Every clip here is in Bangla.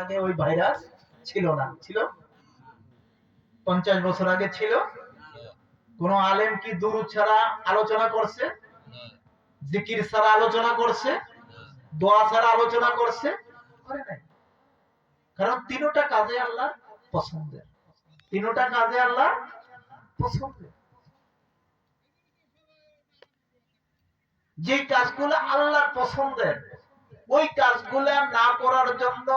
আগে ওই ভাইরাস ছিল না, ছিল? পঞ্চাশ বছর আগে ছিল? কোন আলেম কি দুরুদ ছাড়া আলোচনা করছে? জিকির ছাড়া আলোচনা করছে? দোয়া ছাড়া আলোচনা করছে? কারণ তিনোটা কাজে আল্লাহ পছন্দের। তিনোটা কাজে আল্লাহ পছন্দের। যে কাজগুলো আল্লাহর পছন্দের, ওই কাজগুলো না করার জন্য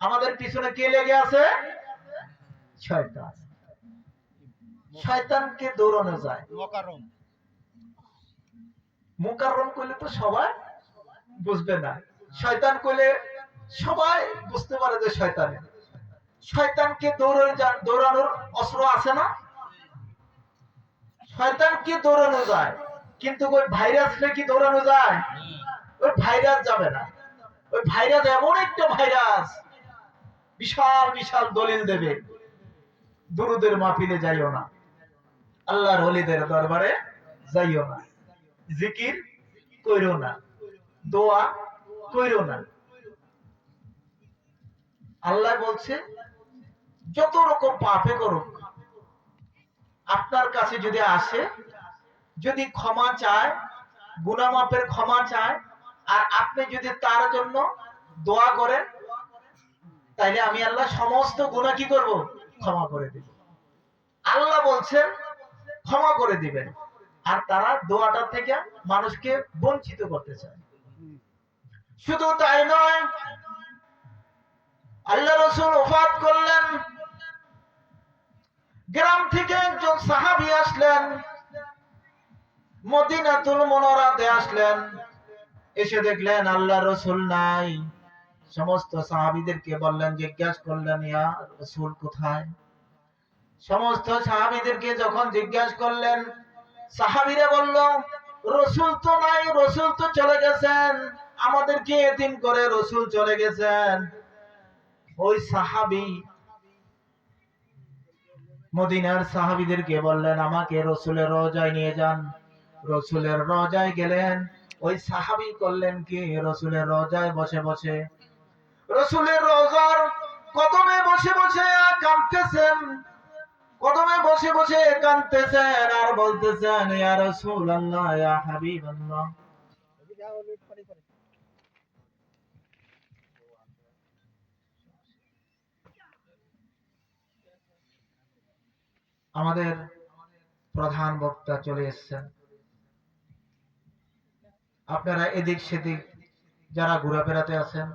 আমাদের পিছনে কে লেগে আছে? শয়তান। শয়তানকে দৌড়ানো যায়। মকারম মুকাররম করলে তো সবাই বুঝবে না। শয়তান করলে সবাই বুঝতে পারে যে শয়তানে। শয়তানকে দৌড়ানো যা- দৌড়ানোর অস্ত্র আছে না? শয়তানকে দৌড়ানো যায় কিন্তু ওই ভাইরাসকে কি দৌড়ানো যায়? ওই ভাইরাস যাবে না। ওই ভাইরাস এমন একটা ভাইরাস বিশাল বিশাল দলিল দেবে। দুরুদের মাহফিলে যাইও না। আল্লাহর হলিদের দরবারে যাইও না। জিকির কইরো না। দোয়া কইরো না। আল্লাহ বলছে, যত রকম পাপে করুক, আপনার কাছে যদি আসে, যদি ক্ষমা চায় গুনামাপের ক্ষমা চায়, আর আপনি যদি তার জন্য দোয়া করেন তাইলে আমি আল্লাহ সমস্ত গুনাহ কি করব? ক্ষমা করে দেব। আল্লাহ বলছেন, ক্ষমা করে দিবেন। আর তারা দোয়াটা থেকে মানুষকে বঞ্চিত করতে চায়। শুধু তাই নয়, আল্লাহ রসুল ওফাত করলেন। গ্রাম থেকে একজন সাহাবি আসলেন। মদিনাতুল মনোরাতে আসলেন। এসে দেখলেন, আল্লাহ রসুল নাই। সমস্ত সাহাবিদেরকে বললেন, জিজ্ঞাসা করলেন, ইয়া রসুল কোথায়? সমস্ত সাহাবিদেরকে যখন জিজ্ঞাসা করলেন, সাহাবিরা বলল, রসুল তো নাই, রসুল তো চলে গেছেন। আমাদেরকে এতিম করে রসুল চলে গেছেন? ওই সাহাবি মদিনার সাহাবিদেরকে বললেন, আমাকে রসুলের রজায় নিয়ে যান। রসুলের রজায় গেলেন। ওই সাহাবি করলেন কি? রসুলের রজায় বসে বসে রসুলের রজার কদমে বসে বসে কাঁদতেছেন। কদমে বসে বসে কাঁদতেছেন আর বলতেছেন, ইয়া রসুল ইয়া হাবিব আল্লাহ আমাদের প্রধান বক্তা চলে এসেছেন। আপনারা এদিক সেদিক যারা ঘোরাফেরাতে আছেন